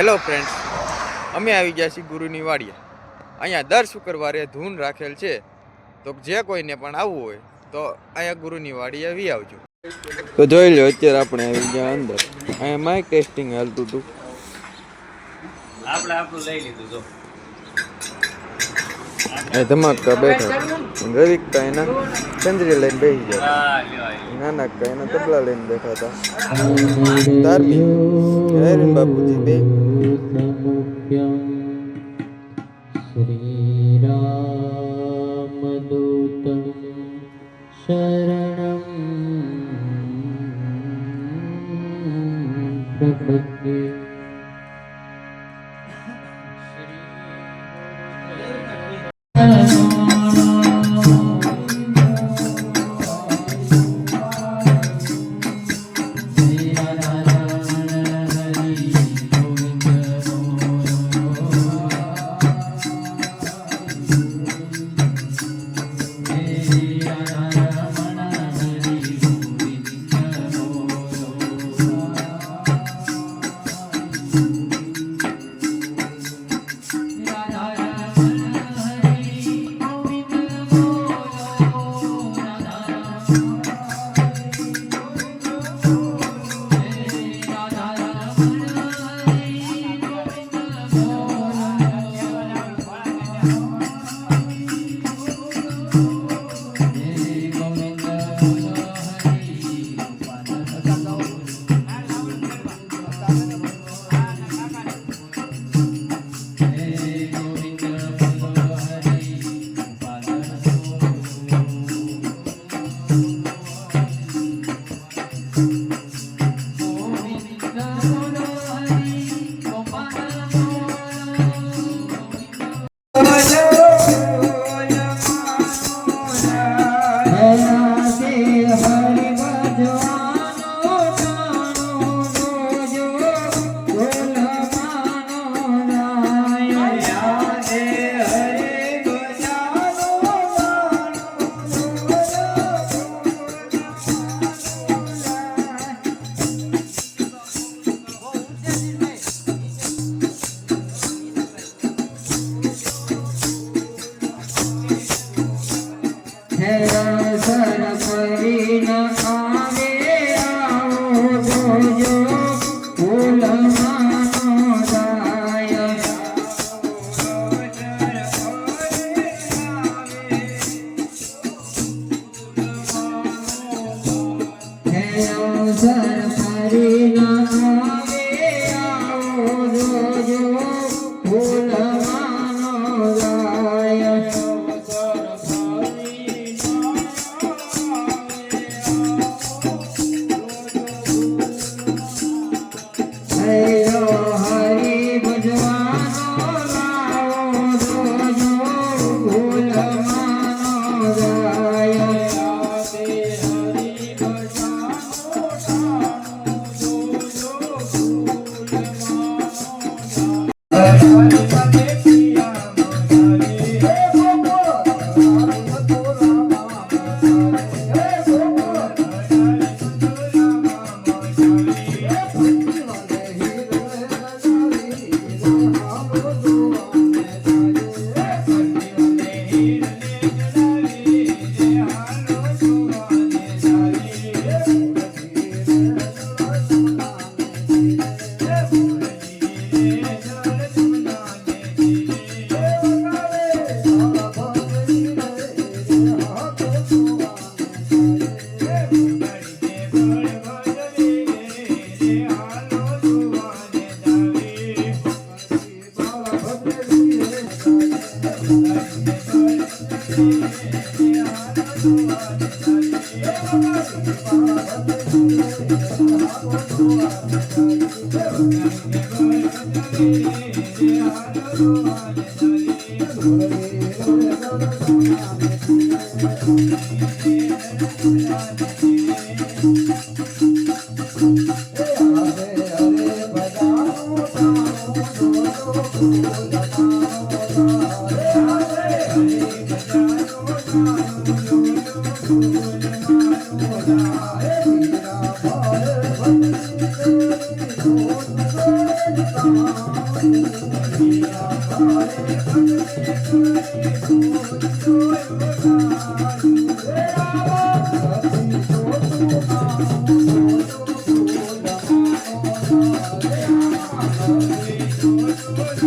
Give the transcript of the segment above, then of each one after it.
Hello friends અમે આવી ગયા છીએ ગુરુની વાડીએ. અહીંયા દર શુક્રવારે ધૂન રાખેલ છે. તો જે કોઈને પણ આવવું હોય, તો અહીંયા ગુરુની વાડીએ વી આવજો. તો જોઈ લો અત્યારે આપણે આવી ગયા અંદર. અહીંયા માઇક ટેસ્ટિંગ હાલતું હતું. આપણે આપણું લઈ લીધું, જો. એ ધમાકા બેઠા. રવિકતા એના ચંદ્રી લઈને બેસી ગયા. નાના કા એના તબલા લઈને બેઠા હતા. ધાર્મિક. હરીન બાપુજી બે us. Yes.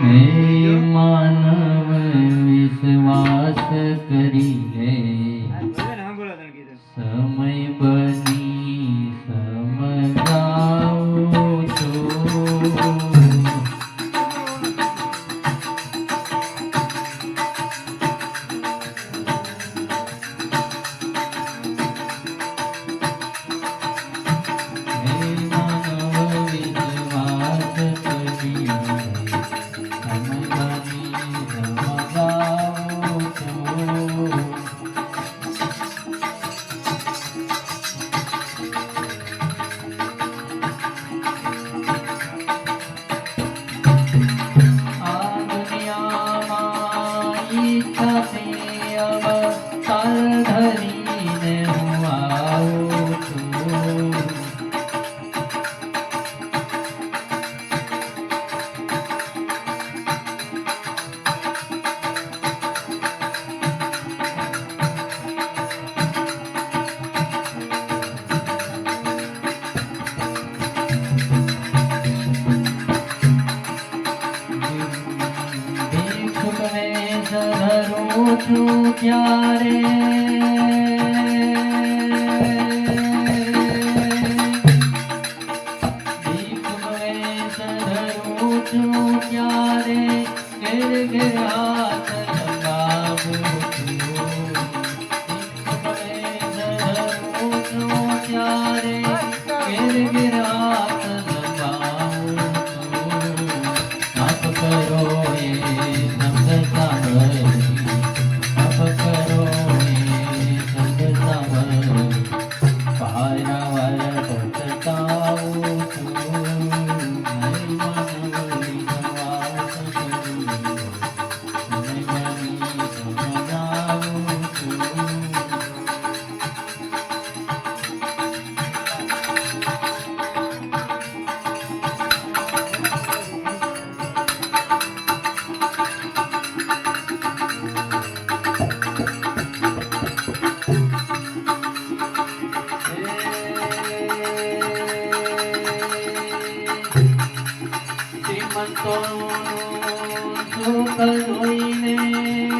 मन છું ત્યારે. ધરું છું ત્યારે. ઘેર ઘેર Santo, tu canoine,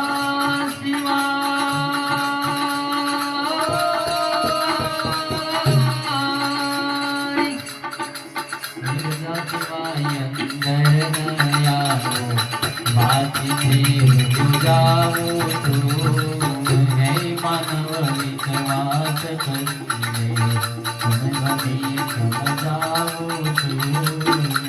ગાઉં તું હે માનવની વાત કરીને સમજવાની સમજાવું છું.